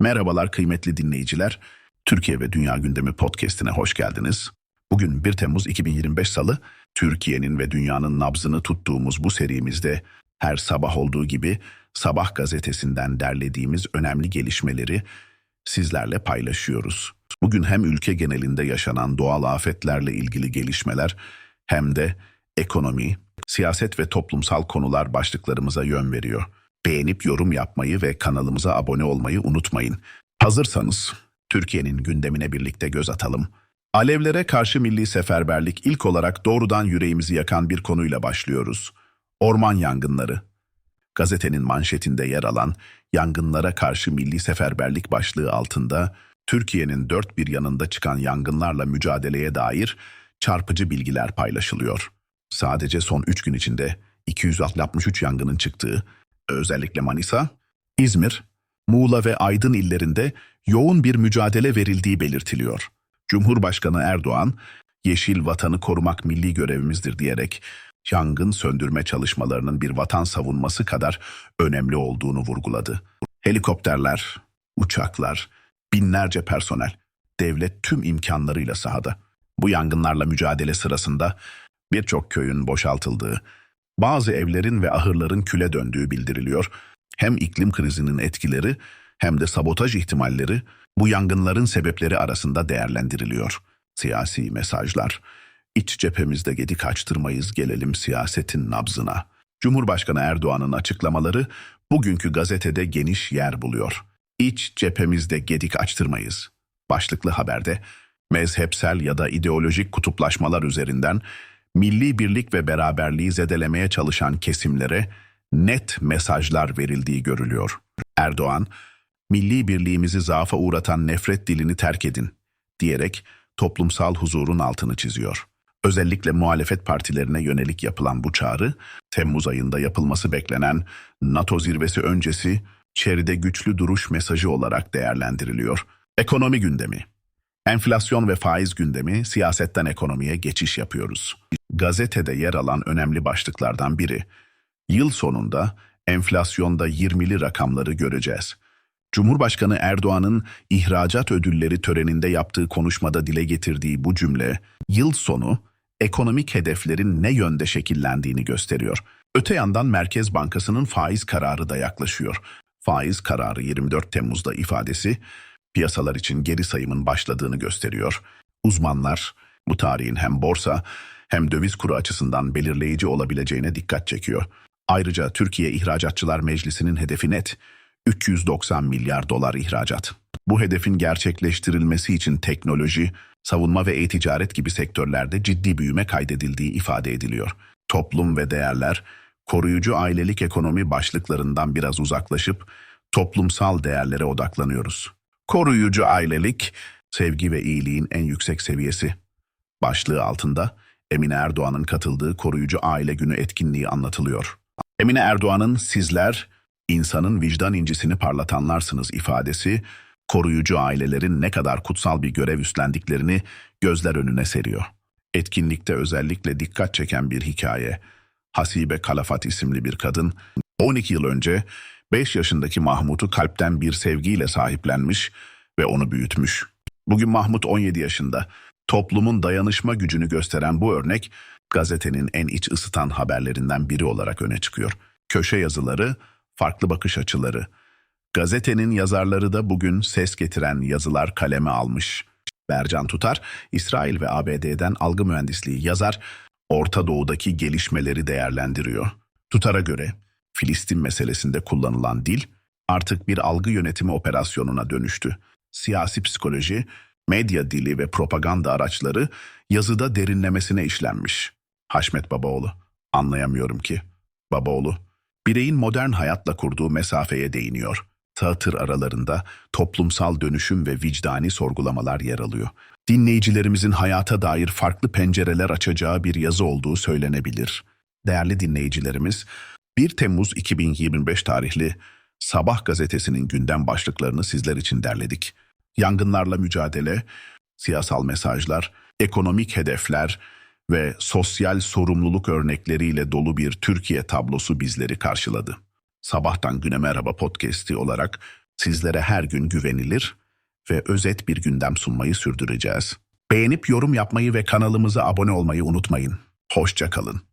Merhabalar kıymetli dinleyiciler. Türkiye ve Dünya Gündemi podcast'ine hoş geldiniz. Bugün 1 Temmuz 2025 Salı, Türkiye'nin ve dünyanın nabzını tuttuğumuz bu serimizde her sabah olduğu gibi Sabah gazetesinden derlediğimiz önemli gelişmeleri sizlerle paylaşıyoruz. Bugün hem ülke genelinde yaşanan doğal afetlerle ilgili gelişmeler hem de ekonomi, siyaset ve toplumsal konular başlıklarımıza yön veriyor. Beğenip yorum yapmayı ve kanalımıza abone olmayı unutmayın. Hazırsanız Türkiye'nin gündemine birlikte göz atalım. Alevlere karşı milli seferberlik ilk olarak doğrudan yüreğimizi yakan bir konuyla başlıyoruz. Orman yangınları. Gazetenin manşetinde yer alan yangınlara karşı milli seferberlik başlığı altında Türkiye'nin dört bir yanında çıkan yangınlarla mücadeleye dair çarpıcı bilgiler paylaşılıyor. Sadece son 3 gün içinde 263 yangının çıktığı, özellikle Manisa, İzmir, Muğla ve Aydın illerinde yoğun bir mücadele verildiği belirtiliyor. Cumhurbaşkanı Erdoğan, yeşil vatanı korumak milli görevimizdir diyerek yangın söndürme çalışmalarının bir vatan savunması kadar önemli olduğunu vurguladı. Helikopterler, uçaklar, binlerce personel, devlet tüm imkanlarıyla sahada. Bu yangınlarla mücadele sırasında birçok köyün boşaltıldığı, bazı evlerin ve ahırların küle döndüğü bildiriliyor. Hem iklim krizinin etkileri hem de sabotaj ihtimalleri bu yangınların sebepleri arasında değerlendiriliyor. Siyasi mesajlar, iç cephemizde gedik açtırmayız gelelim siyasetin nabzına. Cumhurbaşkanı Erdoğan'ın açıklamaları bugünkü gazetede geniş yer buluyor. İç cephemizde gedik açtırmayız. Başlıklı haberde mezhepsel ya da ideolojik kutuplaşmalar üzerinden milli birlik ve beraberliği zedelemeye çalışan kesimlere net mesajlar verildiği görülüyor. Erdoğan, milli birliğimizi zaafa uğratan nefret dilini terk edin diyerek toplumsal huzurun altını çiziyor. Özellikle muhalefet partilerine yönelik yapılan bu çağrı, Temmuz ayında yapılması beklenen NATO zirvesi öncesi çeride güçlü duruş mesajı olarak değerlendiriliyor. Ekonomi gündemi Enflasyon ve faiz gündemi, siyasetten ekonomiye geçiş yapıyoruz. Gazetede yer alan önemli başlıklardan biri. Yıl sonunda enflasyonda 20'li rakamları göreceğiz. Cumhurbaşkanı Erdoğan'ın ihracat ödülleri töreninde yaptığı konuşmada dile getirdiği bu cümle, yıl sonu ekonomik hedeflerin ne yönde şekillendiğini gösteriyor. Öte yandan Merkez Bankası'nın faiz kararı da yaklaşıyor. Faiz kararı 24 Temmuz'da ifadesi, piyasalar için geri sayımın başladığını gösteriyor. Uzmanlar bu tarihin hem borsa hem döviz kuru açısından belirleyici olabileceğine dikkat çekiyor. Ayrıca Türkiye İhracatçılar Meclisi'nin hedefi net 390 milyar dolar ihracat. Bu hedefin gerçekleştirilmesi için teknoloji, savunma ve e-ticaret gibi sektörlerde ciddi büyüme kaydedildiği ifade ediliyor. Toplum ve değerler, koruyucu ailelik ekonomi başlıklarından biraz uzaklaşıp toplumsal değerlere odaklanıyoruz. Koruyucu ailelik, sevgi ve iyiliğin en yüksek seviyesi. Başlığı altında Emine Erdoğan'ın katıldığı Koruyucu Aile Günü etkinliği anlatılıyor. Emine Erdoğan'ın sizler insanın vicdan incisini parlatanlarsınız ifadesi koruyucu ailelerin ne kadar kutsal bir görev üstlendiklerini gözler önüne seriyor. Etkinlikte özellikle dikkat çeken bir hikaye. Hasibe Kalafat isimli bir kadın 12 yıl önce 5 yaşındaki Mahmut'u kalpten bir sevgiyle sahiplenmiş ve onu büyütmüş. Bugün Mahmut 17 yaşında. Toplumun dayanışma gücünü gösteren bu örnek gazetenin en iç ısıtan haberlerinden biri olarak öne çıkıyor. Köşe yazıları, farklı bakış açıları. Gazetenin yazarları da bugün ses getiren yazılar kaleme almış. Bercan Tutar, İsrail ve ABD'den algı mühendisliği yazar, Orta Doğu'daki gelişmeleri değerlendiriyor. Tutar'a göre Filistin meselesinde kullanılan dil artık bir algı yönetimi operasyonuna dönüştü. Siyasi psikoloji, medya dili ve propaganda araçları yazıda derinlemesine işlenmiş. Haşmet Babaoğlu, anlayamıyorum ki. Babaoğlu, bireyin modern hayatla kurduğu mesafeye değiniyor. Tağıtır aralarında toplumsal dönüşüm ve vicdani sorgulamalar yer alıyor. Dinleyicilerimizin hayata dair farklı pencereler açacağı bir yazı olduğu söylenebilir. Değerli dinleyicilerimiz, 1 Temmuz 2025 tarihli Sabah gazetesinin gündem başlıklarını sizler için derledik. Yangınlarla mücadele, siyasal mesajlar, ekonomik hedefler ve sosyal sorumluluk örnekleriyle dolu bir Türkiye tablosu bizleri karşıladı. Sabahtan Güne Merhaba podcast'i olarak Sizlere her gün güvenilir ve özet bir gündem sunmayı sürdüreceğiz. Beğenip yorum yapmayı ve kanalımıza abone olmayı unutmayın. Hoşça kalın.